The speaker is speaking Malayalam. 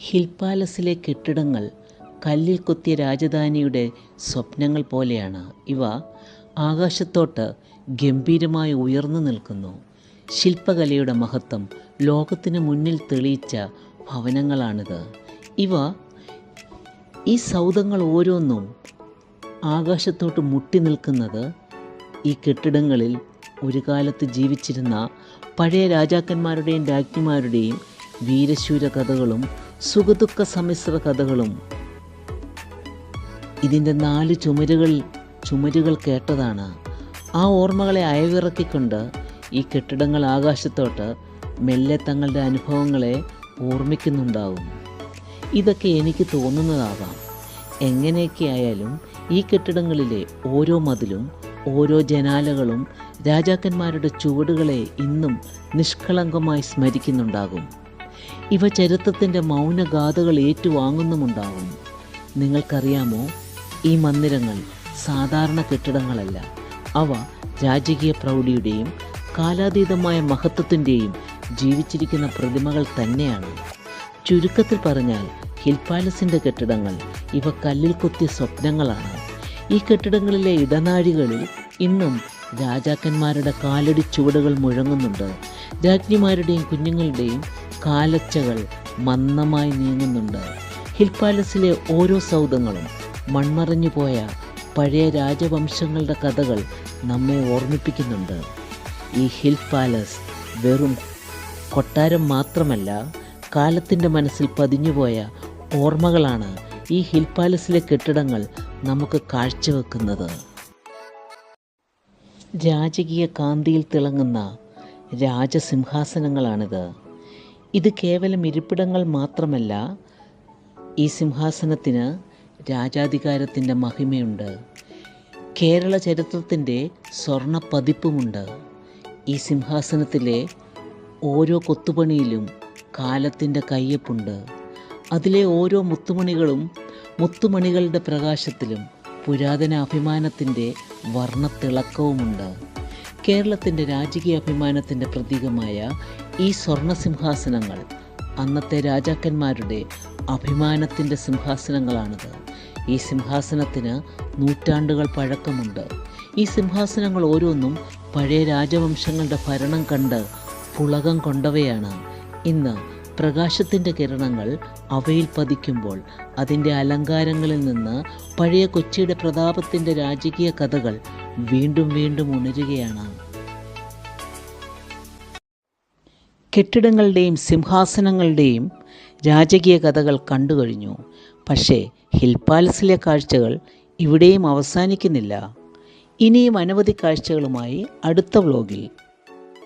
ഹിൽ പാലസിലെ കെട്ടിടങ്ങൾ കല്ലിൽ കൊത്തിയ രാജധാനിയുടെ സ്വപ്നങ്ങൾ പോലെയാണ്. ഇവ ആകാശത്തോട്ട് ഗംഭീരമായി ഉയർന്നു നിൽക്കുന്നു. ശില്പകലയുടെ മഹത്വം ലോകത്തിന് മുന്നിൽ തെളിയിച്ച ഭവനങ്ങളാണിത്. ഇവ ഈ സൗധങ്ങൾ ഓരോന്നും ആകാശത്തോട്ട് മുട്ടി നിൽക്കുന്നത് ഈ കെട്ടിടങ്ങളിൽ ഒരു കാലത്ത് ജീവിച്ചിരുന്ന പഴയ രാജാക്കന്മാരുടെയും രാജ്ഞിമാരുടെയും വീരശൂര കഥകളും സുഖദുഃഖ സമ്മിശ്ര കഥകളും ഇതിന്റെ നാല് ചുമരുകൾ ചുമരുകൾ കേട്ടതാണ്. ആ ഓർമ്മകളെ അയവിറക്കിക്കൊണ്ട് ഈ കെട്ടിടങ്ങൾ ആകാശത്തോട്ട് മെല്ലെ തങ്ങളുടെ അനുഭവങ്ങളെ ഓർമ്മിക്കുന്നുണ്ടാവും. ഇതൊക്കെ എനിക്ക് തോന്നുന്നതാകാം എങ്ങനെയൊക്കെ ആയാലും ഈ കെട്ടിടങ്ങളിലെ ഓരോ മതിലും ഓരോ ജനാലകളും രാജാക്കന്മാരുടെ ചുവടുകളെ ഇന്നും നിഷ്കളങ്കമായി സ്മരിക്കുന്നുണ്ടാകും. ഇവ ചരിത്രത്തിന്റെ മൗനഗാഥകൾ ഏറ്റുവാങ്ങുന്നുമുണ്ടാകും നിങ്ങൾക്കറിയാമോ? ഈ മന്ദിരങ്ങൾ സാധാരണ കെട്ടിടങ്ങളല്ല. അവ രാജകീയ പ്രൗഢിയുടെയും കാലാതീതമായ മഹത്വത്തിന്റെയും ജീവിച്ചിരിക്കുന്ന പ്രതിമകൾ തന്നെയാണ്. ചുരുക്കത്തിൽ പറഞ്ഞാൽ ഹിൽ പാലസിന്റെ കെട്ടിടങ്ങൾ ഇവ കല്ലിൽ കൊത്തിയ സ്വപ്നങ്ങളാണ്. ഈ കെട്ടിടങ്ങളിലെ ഇടനാഴികളിൽ ഇന്നും രാജാക്കന്മാരുടെ കാലടി ചുവടുകൾ മുഴങ്ങുന്നുണ്ട്. രാജ്ഞിമാരുടെയും കുഞ്ഞുങ്ങളുടെയും കാലച്ചകൾ മന്ദമായി നീങ്ങുന്നുണ്ട്. ഹിൽ പാലസിലെ ഓരോ സൗധങ്ങളും മൺമറഞ്ഞു പോയ പഴയ രാജവംശങ്ങളുടെ കഥകൾ നമ്മെ ഓർമ്മിപ്പിക്കുന്നുണ്ട്. ഈ ഹിൽ പാലസ് വെറും കൊട്ടാരം മാത്രമല്ല കാലത്തിന്റെ മനസ്സിൽ പതിഞ്ഞുപോയ ഓർമ്മകളാണ് ഈ ഹിൽ പാലസിലെ കെട്ടിടങ്ങൾ നമുക്ക് കാഴ്ചവെക്കുന്നത്. രാജകീയ കാന്തിയിൽ തിളങ്ങുന്ന രാജസിംഹാസനങ്ങളാണിത്. ഇത് കേവലം ഇരിപ്പിടങ്ങൾ മാത്രമല്ല ഈ സിംഹാസനത്തിന് രാജാധികാരത്തിന്റെ മഹിമയുണ്ട്. കേരള ചരിത്രത്തിന്റെ സ്വർണ പതിപ്പുമുണ്ട് ഈ സിംഹാസനത്തിലെ ഓരോ കൊത്തുപണിയിലും കാലത്തിന്റെ കയ്യപ്പുണ്ട്. അതിലെ ഓരോ മുത്തുമണികളും മുത്തുമണികളുടെ പ്രകാശത്തിലും പുരാതന അഭിമാനത്തിന്റെ വർണത്തിളക്കവുമുണ്ട്. കേരളത്തിന്റെ രാജകീയ അഭിമാനത്തിന്റെ പ്രതീകമായ ഈ സ്വർണ സിംഹാസനങ്ങൾ അന്നത്തെ രാജാക്കന്മാരുടെ അഭിമാനത്തിന്റെ സിംഹാസനങ്ങളാണിത്. ഈ സിംഹാസനത്തിന് നൂറ്റാണ്ടുകൾ പഴക്കമുണ്ട്. ഈ സിംഹാസനങ്ങൾ ഓരോന്നും പഴയ രാജവംശങ്ങളുടെ ഭരണം കണ്ട് പുളകം കൊണ്ടവയാണ്. ഇന്ന് പ്രകാശത്തിന്റെ കിരണങ്ങൾ അവയിൽ പതിക്കുമ്പോൾ അതിന്റെ അലങ്കാരങ്ങളിൽ നിന്ന് പഴയ കൊച്ചിയുടെ പ്രതാപത്തിന്റെ രാജകീയ കഥകൾ വീണ്ടും വീണ്ടും ഉണരുകയാണ്. കെട്ടിടങ്ങളുടെയും സിംഹാസനങ്ങളുടെയും രാജകീയ കഥകൾ കണ്ടു കഴിഞ്ഞു. പക്ഷേ ഹിൽ പാലസിലെ കാഴ്ചകൾ ഇവിടെയും അവസാനിക്കുന്നില്ല. ഇനിയും അനവധി കാഴ്ചകളുമായി അടുത്ത വ്ലോഗിൽ